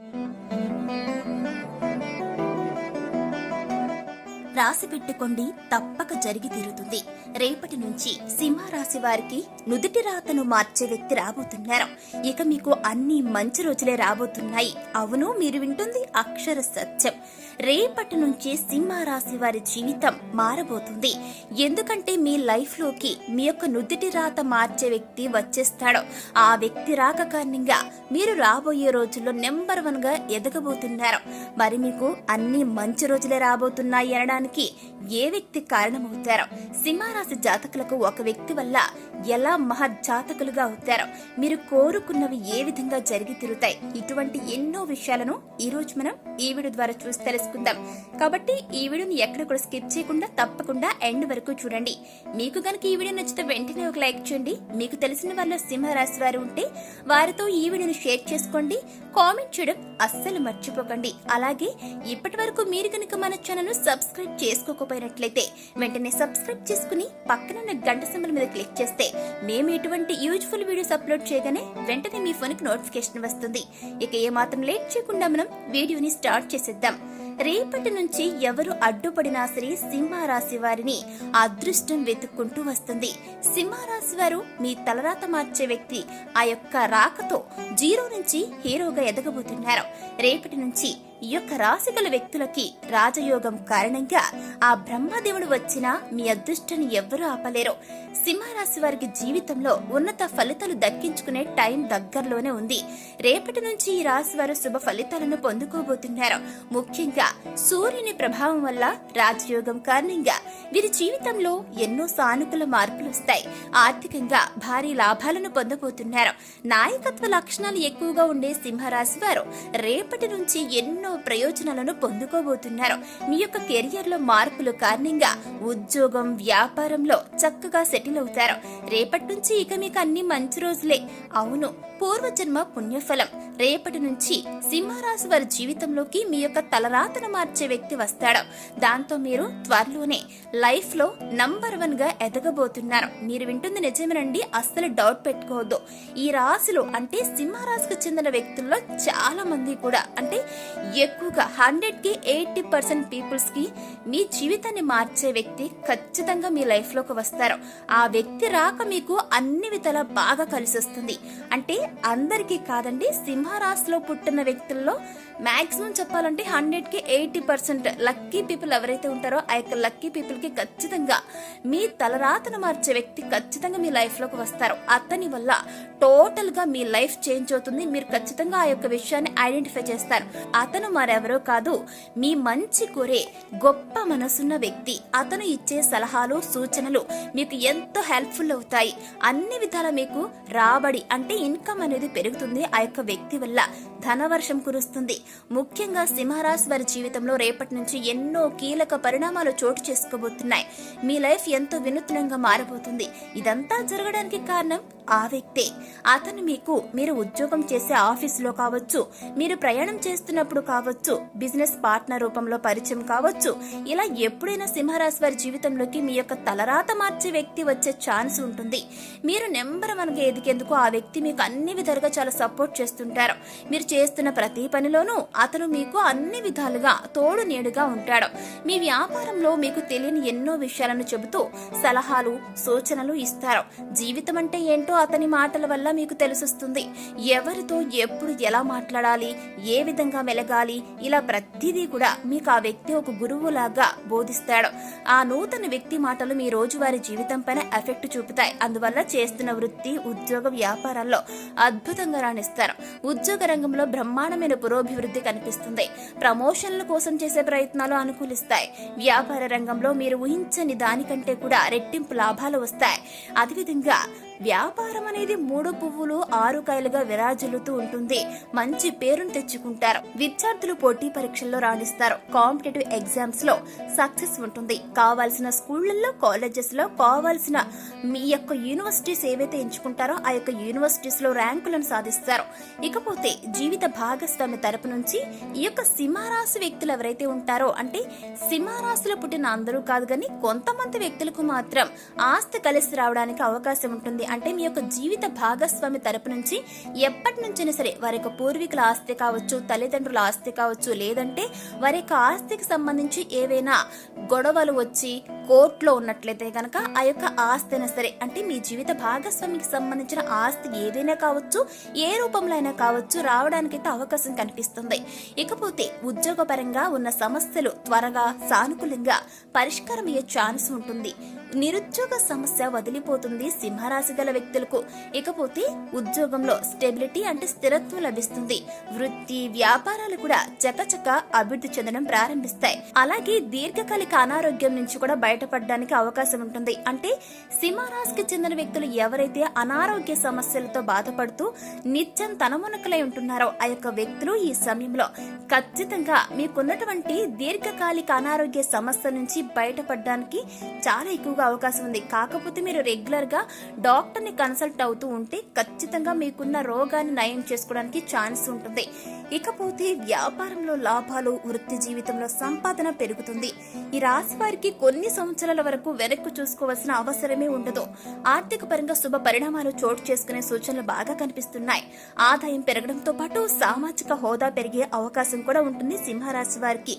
Música రాసి పెట్టుకోండి తప్పక జరిగి తీరుతుంది. రేపటి నుంచి సింహరాశి వారికి నుదుటి రాతను మార్చే వ్యక్తి రాబోతున్నారు. ఇక మీకు అన్ని మంచి రోజులే రాబోతున్నాయి. అవును మీరు వింటుంది అక్షర సత్యం. రేపటి నుంచి సింహరాశి వారి జీవితం మారబోతుంది. ఎందుకంటే మీ లైఫ్లోకి మీ యొక్క నుదుటి రాత మార్చే వ్యక్తి వచ్చేస్తాడు. ఆ వ్యక్తి రాక కారణంగా మీరు రాబోయే రోజుల్లో నెంబర్ వన్గా ఎదగబోతున్నారు. మరి మీకు అన్ని మంచి రోజులే రాబోతున్నాయి అనడానికి ఏ వ్యక్తి కారణమవుతారో. సింహరాశి జాతకులకు ఒక వ్యక్తి వల్ల ఎలా మహజ్జాతకులుగా అవుతారో. మీరు కోరుకున్నవి ఏ విధంగా జరిగి తిరుగుతాయి ఇటువంటి ఎన్నో విషయాలను ఈ రోజు మనం ఈ వీడియో ద్వారా చూసి తెలుసుకుందాం. కాబట్టి ఈ వీడియోని ఎక్కడ కూడా స్కిప్ చేయకుండా తప్పకుండా ఎండ్ వరకు చూడండి. మీకు గనక ఈ వీడియో నచ్చితే వెంటనే ఒక లైక్ చేయండి. మీకు తెలిసిన వాళ్ళు సింహరాశి వారు ఉంటే వారితో ఈ వీడియోని షేర్ చేసుకోండి. కామెంట్ చేయడం అస్సలు మర్చిపోకండి. అలాగే ఇప్పటి వరకు మీరు కనుక మన ఛానల్ సబ్స్క్రైబ్ చేసుకోకపోయినట్లయితే వెంటనే సబ్స్క్రైబ్ చేసుకుని పక్కనున్న గంట సింబల్ మీద క్లిక్ చేస్తే మేము ఎటువంటి యూజ్ఫుల్ వీడియోస్ అప్లోడ్ చేయగానే వెంటనే మీ ఫోన్కి నోటిఫికేషన్ వస్తుంది. ఇక ఏమాత్రం లేట్ చేయకుండా మనం వీడియోని స్టార్ట్ చేసేద్దాం. రేపటి నుంచి ఎవరు అడ్డుపడినా సరే సింహరాశి వారిని అదృష్టం వెతుక్కుంటూ వస్తుంది. సింహరాశి వారు మీ తలరాత మార్చే వ్యక్తి. ఆ యొక్క రాకతో జీరో నుంచి హీరోగా ఎదగబోతున్నారు. రేపటి నుంచి ఈ యొక్క రాశి గల వ్యక్తులకి రాజయోగం కారణంగా ఆ బ్రహ్మదేవుడు వచ్చినా మీ అదృష్టాన్ని ఎవ్వరూ ఆపలేరు. సింహరాశి వారికి జీవితంలో ఉన్నత ఫలితాలు దక్కించుకునే టైం దగ్గరలోనే ఉంది. రేపటి నుంచి ఈ రాశి వారు శుభ ఫలితాలను పొందుకోబోతున్నారు. ముఖ్యంగా సూర్యుని ప్రభావం వల్ల రాజయోగం కారణంగా వీరి జీవితంలో ఎన్నో సానుకూల మార్పులు వస్తాయి. ఆర్థికంగా భారీ లాభాలను పొందబోతున్నారు. నాయకత్వ లక్షణాలు ఎక్కువగా ఉండే సింహరాశి వారు రేపటి నుంచి ఎన్నో ప్రయోజనాలను పొందుకోబోతున్నారు. మీ యొక్క కెరియర్లో మార్పులు కారణంగా ఉద్యోగం వ్యాపారంలో చక్కగా సెటిల్ అవుతారు. రేపటి నుంచి ఇక మీకు అన్ని మంచి రోజులే. అవును పూర్వజన్మ పుణ్యఫలం. రేపటి నుంచి సింహరాశి వారి జీవితంలోకి మీ యొక్క తలరాతను మార్చే వ్యక్తి వస్తాడు. దాంతో మీరు త్వరలోనే లైఫ్లో నంబర్ వన్గా ఎదగబోతున్నారు. మీరు వింటుంది నిజమేనండి అస్సలు డౌట్ పెట్టుకోవద్దు. ఈ రాశిలో అంటే సింహరాశికి చెందిన వ్యక్తుల్లో చాలా మంది కూడా అంటే ఎక్కువగా హండ్రెడ్కి ఎయిటీ పర్సెంట్ పీపుల్స్కి మీ జీవితాన్ని మార్చే వ్యక్తి ఖచ్చితంగా మీ లైఫ్లోకి వస్తారు. ఆ వ్యక్తి రాక మీకు అన్ని విధాలా బాగా కలిసి వస్తుంది అంటే అందరికీ కాదండి సింహరాశిలో పుట్టిన వ్యక్తుల్లో మాక్సిమం చెప్పాలంటే హండ్రెడ్కి ఎయిటీ పర్సెంట్ లక్కీ పీపుల్ ఎవరైతే ఉంటారో ఆ యొక్క లక్కీ పీపుల్కి ఖచ్చితంగా మీ తలరాతను మార్చే వ్యక్తి ఖచ్చితంగా మీ లైఫ్లోకి వస్తారు. అతని వల్ల టోటల్గా మీ లైఫ్ చేంజ్ అవుతుంది. మీరు ఖచ్చితంగా ఆ యొక్క విషయాన్ని ఐడెంటిఫై చేస్తారు. అతను మరెవరో కాదు మీ మంచి కోరే గొప్ప మనసున్న వ్యక్తి. అతను ఇచ్చే సలహాలు సూచనలు మీకు ఎంతో హెల్ప్ఫుల్ అవుతాయి. అన్ని విధాల మీకు రాబడి అంటే ఇన్కమ్ అనేది పెరుగుతుంది ఆ యొక్క వ్యక్తి వల్ల. ధనవర్షం కురుస్తుంది. ముఖ్యంగా సింహరాశి వారి జీవితంలో రేపటి నుంచి ఎన్నో కీలక పరిణామాలు చోటు చేసుకోబోతున్నాయి. మీ లైఫ్ ఎంతో వినూత్నంగా మారబోతుంది. ఇదంతా జరగడానికి కారణం ఆ వ్యక్తే. అతను మీకు మీరు ఉద్యోగం చేసే ఆఫీసులో కావచ్చు మీరు ప్రయాణం చేస్తున్నప్పుడు కావచ్చు బిజినెస్ పార్ట్నర్ రూపంలో పరిచయం కావచ్చు ఇలా ఎప్పుడైనా సింహరాశి వారి జీవితంలోకి మీ యొక్క తలరాత మార్చే వ్యక్తి వచ్చే ఛాన్స్ ఉంటుంది. మీరు నెంబర్ వన్గా ఎదిగేందుకు ఆ వ్యక్తి మీకు అన్ని విధాలుగా చాలా సపోర్ట్ చేస్తుంటారు. మీరు చేస్తున్న ప్రతి పనిలోనూ అతను మీకు అన్ని విధాలుగా తోడు నీడుగా ఉంటాడు. మీ వ్యాపారంలో మీకు తెలియని ఎన్నో విషయాలను చెబుతూ సలహాలు సూచనలు ఇస్తారు. జీవితం అంటే ఏంటో అతని మాటల వల్ల మీకు తెలుసుస్తుంది. ఎవరితో ఎప్పుడు ఎలా మాట్లాడాలి ఏ విధంగా మెలగాలి ఇలా ప్రతిదీ కూడా మీకు ఆ వ్యక్తి ఒక గురువులాగా బోధిస్తాడు. ఆ నూతన వ్యక్తి మాటలు మీ రోజువారీ జీవితం పైన ఎఫెక్ట్ చూపుతాయి. అందువల్ల చేస్తున్న వృత్తి ఉద్యోగ వ్యాపారాల్లో అద్భుతంగా రాణిస్తారు. ఉద్యోగ రంగంలో బ్రహ్మాండమైన పురోభివృద్ధి కనిపిస్తుంది. ప్రమోషన్ల కోసం చేసే ప్రయత్నాలు అనుకూలిస్తాయి. వ్యాపార రంగంలో మీరు ఊహించని దానికంటే కూడా రెట్టింపు లాభాలు వస్తాయి. అదేవిధంగా వ్యాపారం అనేది మూడు పువ్వులు ఆరు కాయలుగా విరాజిల్లుతూ ఉంటుంది. మంచి పేరును తెచ్చుకుంటారు. విద్యార్థులు పోటీ పరీక్షల్లో రాణిస్తారు. కాంపిటేటివ్ ఎగ్జామ్స్లో సక్సెస్ ఉంటుంది. కావాల్సిన స్కూళ్ళలో కాలేజెస్లో కావాల్సిన మీ యొక్క యూనివర్సిటీస్ ఏవైతే ఎంచుకుంటారో ఆ యొక్క యూనివర్సిటీస్లో ర్యాంకులను సాధిస్తారు. ఇకపోతే జీవిత భాగస్వామి తరపు నుంచి ఈ యొక్క సింహరాశి వ్యక్తులు ఎవరైతే ఉంటారో అంటే సింహరాశిలో పుట్టిన అందరూ కాదు కానీ కొంతమంది వ్యక్తులకు మాత్రం ఆస్తి కలిసి రావడానికి అవకాశం ఉంటుంది. అంటే మీ యొక్క జీవిత భాగస్వామి తరపు నుంచి ఎప్పటి నుంచైనా సరే వారి యొక్క పూర్వీకుల ఆస్తి కావచ్చు తల్లిదండ్రుల ఆస్తి కావచ్చు లేదంటే వారి యొక్క ఆస్తికి సంబంధించి ఏవైనా గొడవలు వచ్చి కోర్టులో ఉన్నట్లయితే కనుక ఆ యొక్క ఆస్తి అయినా సరే అంటే మీ జీవిత భాగస్వామికి సంబంధించిన ఆస్తి ఏదైనా కావచ్చు ఏ రూపంలో అయినా కావచ్చు రావడానికైతే అవకాశం కనిపిస్తుంది. ఇకపోతే ఉద్యోగపరంగా ఉన్న సమస్యలు త్వరగా సానుకూలంగా పరిష్కారం అయ్యే ఛాన్స్ ఉంటుంది. నిరుద్యోగ సమస్య వదిలిపోతుంది సింహరాశి గల వ్యక్తులకు. ఇకపోతే ఉద్యోగంలో స్టెబిలిటీ అంటే స్థిరత్వం లభిస్తుంది. వృత్తి వ్యాపారాలు కూడా చకచక అభివృద్ధి చెందడం ప్రారంభిస్తాయి. అలాగే దీర్ఘకాలిక అనారోగ్యం నుంచి కూడా బయటపడడానికి అవకాశం ఉంటుంది. అంటే సింహరాశికి చెందిన వ్యక్తులు ఎవరైతే అనారోగ్య సమస్యలతో బాధపడుతూ నిత్యం తనమునకలై ఉంటున్నారో ఆ యొక్క వ్యక్తులు ఈ సమయంలో ఖచ్చితంగా మీకున్నటువంటి దీర్ఘకాలిక అనారోగ్య సమస్య నుంచి బయటపడడానికి చాలా ఎక్కువగా అవకాశం ఉంది. కాకపోతే మీరు రెగ్యులర్గా కన్సల్ట్ అవుతూ ఉంటే ఖచ్చితంగా మీకున్న రోగాన్ని నయం చేసుకోవడానికి ఛాన్స్ ఉంటుంది. ఇకపోతే వ్యాపారంలో లాభాలు వృత్తి జీవితంలో సంపాదన పెరుగుతుంది. ఈ రాశి వారికి కొన్ని సంవత్సరాల వరకు వెనక్కు చూసుకోవాల్సిన అవసరమే ఉండదు. ఆర్థిక పరంగా శుభ పరిణామాలు చోటు చేసుకునే సూచనలు బాగా కనిపిస్తున్నాయి. ఆదాయం పెరగడంతో పాటు సామాజిక హోదా పెరిగే అవకాశం కూడా ఉంటుంది సింహరాశి వారికి.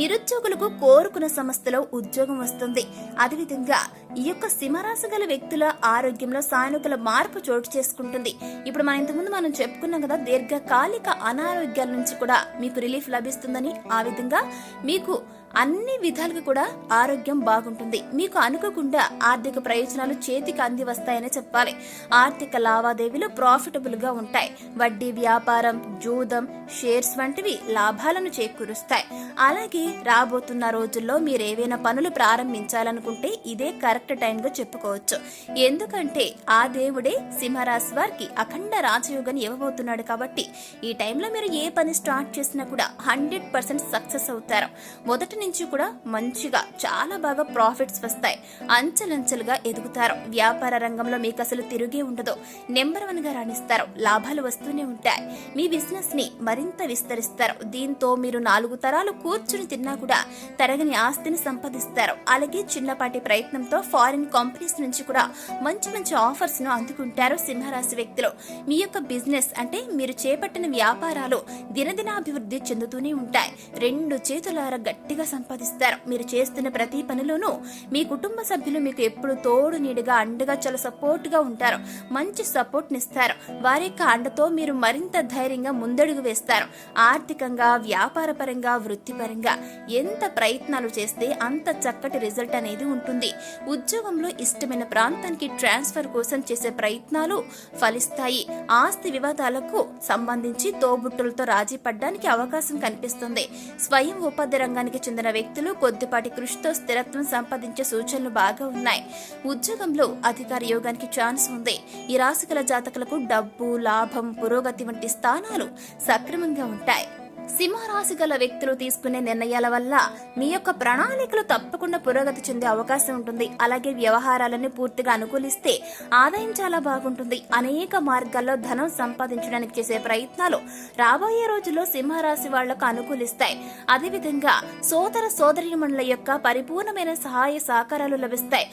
నిరుద్యోగులకు కోరుకున్న సంస్థలో ఉద్యోగం వస్తుంది. అదేవిధంగా ఈ యొక్క సింహరాశి గల వ్యక్తుల ఆరోగ్యంలో సానుకూల మార్పు చోటు చేసుకుంటుంది. ఇప్పుడు మనం ఇంతకుముందు మనం చెప్పుకున్నాం కదా దీర్ఘకాలిక అనారోగ్యాల నుంచి కూడా మీకు రిలీఫ్ లభిస్తుందని. ఆ విధంగా మీకు అన్ని విధాలుగా కూడా ఆరోగ్యం బాగుంటుంది. మీకు అనుకోకుండా ఆర్థిక ప్రయోజనాలు చేతికి అంది వస్తాయని చెప్పాలి. ఆర్థిక లావాదేవీలు ప్రాఫిటబుల్గా ఉంటాయి. వడ్డీ వ్యాపారం జూదం షేర్స్ వంటివి లాభాలను చేకూరుస్తాయి. అలాగే రాబోతున్న రోజుల్లో మీరు ఏవైనా పనులు ప్రారంభించాలనుకుంటే ఇదే కరెక్ట్ టైంగా చెప్పుకోవచ్చు. ఎందుకంటే ఆ దేవుడే సింహరాశి వారికి అఖండ రాజయోగాన్ని ఇవ్వబోతున్నాడు కాబట్టి ఈ టైంలో మీరు ఏ పని స్టార్ట్ చేసినా కూడా హండ్రెడ్ పర్సెంట్ సక్సెస్ అవుతారు. మొదటి నుంచి కూడా మంచిగా చాలా బాగా ప్రాఫిట్స్ వస్తాయి. అంచెలంచెలుగా ఎదుగుతారు. వ్యాపార రంగంలో మీకు అసలు తిరిగే ఉండదు. నెంబర్ వన్గా రాణిస్తారు. లాభాలు వస్తూనే ఉంటాయి. మీ బిజినెస్ని మరింత విస్తరిస్తారు. దీంతో మీరు నాలుగు తరాలు కూర్చుని తిన్నా కూడా తరగని ఆస్తిని సంపాదిస్తారు. అలాగే చిన్నపాటి ప్రయత్నంతో ఫారిన్ కంపెనీస్ నుంచి కూడా మంచి మంచి ఆఫర్స్ను అందుకుంటారు సింహరాశి వ్యక్తులు. మీ యొక్క బిజినెస్ అంటే మీరు చేపట్టిన వ్యాపారాలు దినదినాభివృద్ధి చెందుతూనే ఉంటాయి. రెండు చేతులార గట్టిగా సంపాదిస్తారు. మీరు చేస్తున్న ప్రతి పనిలోనూ మీ కుటుంబ సభ్యులు మీకు ఎప్పుడు తోడు నీడుగా అండగా చాలా సపోర్ట్గా ఉంటారు. మంచి సపోర్ట్నిస్తారు వారి యొక్క అండతో మీరు మరింత ధైర్యంగా ముందడుగు వేస్తారు. ఆర్థికంగా వ్యాపారపరంగా వృత్తిపరంగా ఎంత ప్రయత్నాలు చేస్తే అంత చక్కటి రిజల్ట్ అనేది ఉంటుంది. ఉద్యోగంలో ఇష్టమైన ప్రాంతానికి ట్రాన్స్ఫర్ కోసం చేసే ప్రయత్నాలు ఫలిస్తాయి. ఆస్తి వివాదాలకు సంబంధించి తోబుట్టులతో రాజీ పడ్డానికి అవకాశం కనిపిస్తుంది. స్వయం ఉపాధి రంగానికి చెందిన వ్యక్తులు కొద్దిపాటి కృషితో స్థిరత్వం సంపాదించే సూచనలు బాగా ఉన్నాయి. ఉద్యోగంలో అధికార యోగానికి ఛాన్స్ ఉంది. ఈ రాశిగల జాతకులకు డబ్బు లాభం పురోగతి వంటి స్థానాలు సక్రమంగా ఉంటాయి. సింహరాశి గల వ్యక్తులు తీసుకునే నిర్ణయాల వల్ల మీ యొక్క ప్రణాళికలు తప్పకుండా పురోగతి చెందే అవకాశం ఉంటుంది. అలాగే వ్యవహారాలను పూర్తిగా అనుకూలిస్తే ఆదాయం చాలా బాగుంటుంది. అనేక మార్గాల్లో ధనం సంపాదించడానికి చేసే ప్రయత్నాలు రాబోయే రోజుల్లో సింహరాశి వాళ్ళకు అనుకూలిస్తాయి. అదేవిధంగా సోదర సోదరీమణుల యొక్క పరిపూర్ణమైన సహాయ సహకారాలు లభిస్తాయి.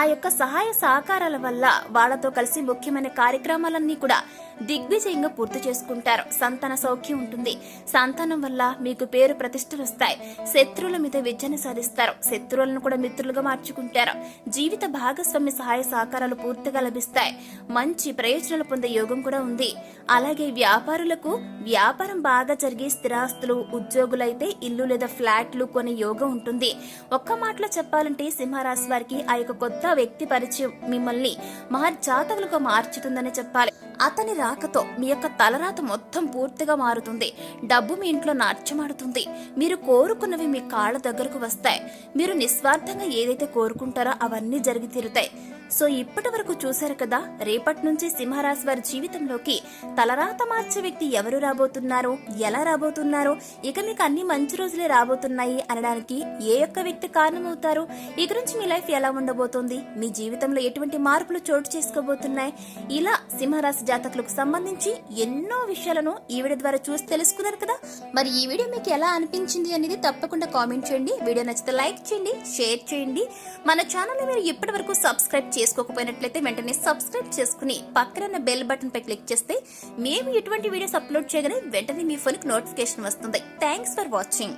ఆ యొక్క సహాయ సహకారాల వల్ల వాళ్ళతో కలిసి ముఖ్యమైన కార్యక్రమాలన్నీ కూడా దిగ్విజయంగా పూర్తి చేసుకుంటారు. సంతాన సౌఖ్యం ఉంటుంది. సంతానం వల్ల మీకు పేరు ప్రతిష్టలు వస్తాయి. శత్రువుల మీద విజయాన్ని సాధిస్తారు. శత్రువులను కూడా మిత్రులుగా మార్చుకుంటారు. జీవిత భాగస్వామి సహాయ సహకారాలు పూర్తిగా లభిస్తాయి. మంచి ప్రయోజనాలు పొందే యోగం కూడా ఉంది. అలాగే వ్యాపారులకు వ్యాపారం బాగా జరిగే స్థిరాస్తులు ఉద్యోగులైతే ఇల్లు లేదా ఫ్లాట్లు కొనే యోగం ఉంటుంది. ఒక్క మాటలో చెప్పాలంటే సింహరాశి వారికి ఆ యొక్క కొత్త వ్యక్తి పరిచయం మిమ్మల్ని మహర్జాతకులుగా మార్చుతుందని చెప్పాలి. అతని రాకతో మీ యొక్క తలరాత మొత్తం పూర్తిగా మారుతుంది. డబ్బు మీ ఇంట్లో నాట్యమాడుతుంది. మీరు కోరుకున్నవి మీ కాళ్ళ దగ్గరకు వస్తాయి. మీరు నిస్వార్థంగా ఏదైతే కోరుకుంటారో అవన్నీ జరిగి తీరుతాయి. సో ఇప్పటి వరకు చూశారు కదా రేపటి నుంచి సింహరాశి వారి జీవితంలోకి తలరాత మార్చే వ్యక్తి ఎవరు రాబోతున్నారు? ఎలా రాబోతున్నారో? ఇక మీకు అన్ని మంచి రోజులే రాబోతున్నాయి అనడానికి ఏ యొక్క వ్యక్తి కారణమవుతారు? ఈ గురించి మీ లైఫ్ ఎలా ఉండబోతుంది? మీ జీవితంలో ఎటువంటి మార్పులు చోటు చేసుకోబోతున్నాయి? ఇలా సింహరాశి జాతకులకు సంబంధించి ఎన్నో విషయాలను ఈ వీడియో ద్వారా చూసి తెలుసుకున్నారు కదా? మరి ఈ వీడియో మీకు ఎలా అనిపించింది అనేది తప్పకుండా కామెంట్ చేయండి. వీడియో నచ్చితే లైక్ చేయండి షేర్ చేయండి. మన ఛానల్ మీరు ఇప్పటి వరకు సబ్స్క్రైబ్ చేసుకోకపోయినట్లయితే వెంటనే సబ్స్క్రైబ్ చేసుకుని పక్కన బెల్ బటన్ పై క్లిక్ చేస్తే మేము ఎటువంటి వీడియోస్ అప్లోడ్ చేయగానే వెంటనే మీ ఫోన్కి నోటిఫికేషన్ వస్తుంది. Thanks for watching